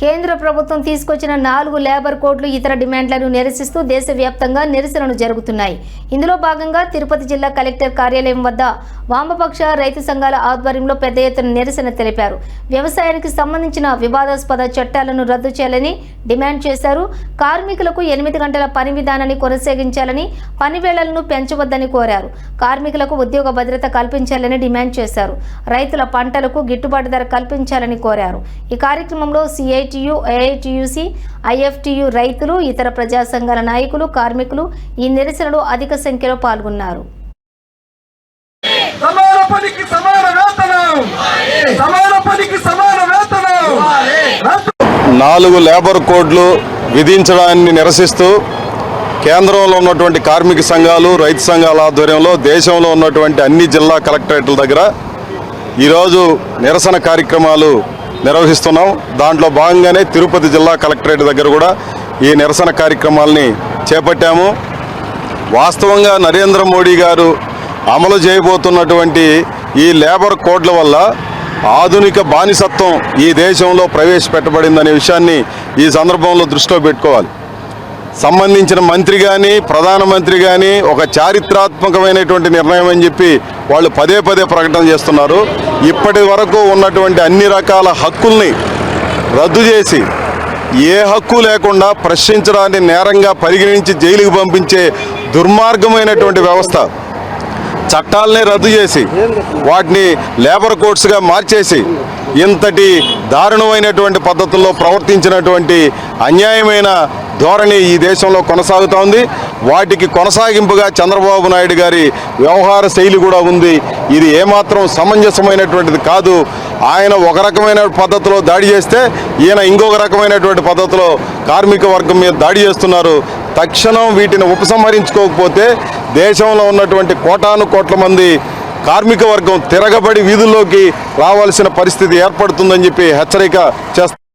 కేంద్ర ప్రభుత్వం తీసుకొచ్చిన నాలుగు లేబర్ కోడ్లు ఇతర డిమాండ్లను నిరసిస్తూ దేశవ్యాప్తంగా నిరసనలు జరుగుతున్నాయి. ఇందులో భాగంగా తిరుపతి జిల్లా కలెక్టర్ కార్యాలయం వద్ద వామపక్ష రైతు సంఘాల ఆధ్వర్యంలో పెద్ద ఎత్తున నిరసన తెలిపారు. వ్యవసాయానికి సంబంధించిన వివాదాస్పద చట్టాలను రద్దు చేయాలని డిమాండ్ చేశారు. కార్మికులకు ఎనిమిది గంటల పని విధానాన్ని కొనసాగించాలని పని వేళలను పెంచవద్దని కోరారు. కార్మికులకు ఉద్యోగ భద్రత కల్పించాలని డిమాండ్ చేశారు. రైతుల పంటలకు గిట్టుబాటు ధర కల్పించాలని కోరారు. ఈ కార్యక్రమంలో సిఐ సిఐటియు ఏఐటియుసి ఐఎఫ్టియు రైతులు ఇతర ప్రజా సంఘాల నాయకులు కార్మికులు ఈ నిరసనలో అధిక సంఖ్యలో పాల్గొన్నారు. సమాన పనికి సమాన వేతనం. సమాన పనికి సమాన వేతనం. రద్దు నాలుగు లేబర్ కోడ్లు విధించడాన్ని నిరసిస్తూ కేంద్రంలో ఉన్నటువంటి కార్మిక సంఘాలు రైతు సంఘాల ఆధ్వర్యంలో దేశంలో ఉన్నటువంటి అన్ని జిల్లా కలెక్టరేట్ల దగ్గర ఈరోజు నిరసన కార్యక్రమాలు నిర్వహిస్తున్నాం. దాంట్లో భాగంగానే తిరుపతి జిల్లా కలెక్టరేట్ దగ్గర కూడా ఈ నిరసన కార్యక్రమాల్ని చేపట్టాము. వాస్తవంగా నరేంద్ర మోడీ గారు అమలు చేయబోతున్నటువంటి ఈ లేబర్ కోడ్ల వల్ల ఆధునిక బానిసత్వం ఈ దేశంలో ప్రవేశపెట్టబడిందనే విషయాన్ని ఈ సందర్భంలో దృష్టిలో పెట్టుకోవాలి. సంబంధించిన మంత్రి కానీ ప్రధానమంత్రి కానీ ఒక చారిత్రాత్మకమైనటువంటి నిర్ణయం అని చెప్పి వాళ్ళు పదే పదే ప్రకటన చేస్తున్నారు. ఇప్పటి వరకు ఉన్నటువంటి అన్ని రకాల హక్కుల్ని రద్దు చేసి ఏ హక్కు లేకుండా ప్రశ్నించడాన్ని నేరంగా పరిగణించి జైలుకు పంపించే దుర్మార్గమైనటువంటి వ్యవస్థ చట్టాలనే రద్దు చేసి వాటిని లేబర్ కోడ్స్గా మార్చేసి ఇంతటి దారుణమైనటువంటి పద్ధతుల్లో ప్రవర్తించినటువంటి అన్యాయమైన ధోరణి ఈ దేశంలో కొనసాగుతూ ఉంది. వాటికి కొనసాగింపుగా చంద్రబాబు నాయుడు గారి వ్యవహార శైలి కూడా ఉంది. ఇది ఏమాత్రం సమంజసమైనటువంటిది కాదు. ఆయన ఒక రకమైన పద్ధతిలో దాడి చేస్తే ఈయన ఇంకొక రకమైనటువంటి పద్ధతిలో కార్మిక వర్గం మీద దాడి చేస్తున్నారు. తక్షణం వీటిని ఉపసంహరించుకోకపోతే దేశంలో ఉన్నటువంటి కోటాను కోట్ల మంది కార్మిక వర్గం తిరగబడి వీధుల్లోకి రావాల్సిన పరిస్థితి ఏర్పడుతుందని చెప్పి హెచ్చరిక చేస్తారు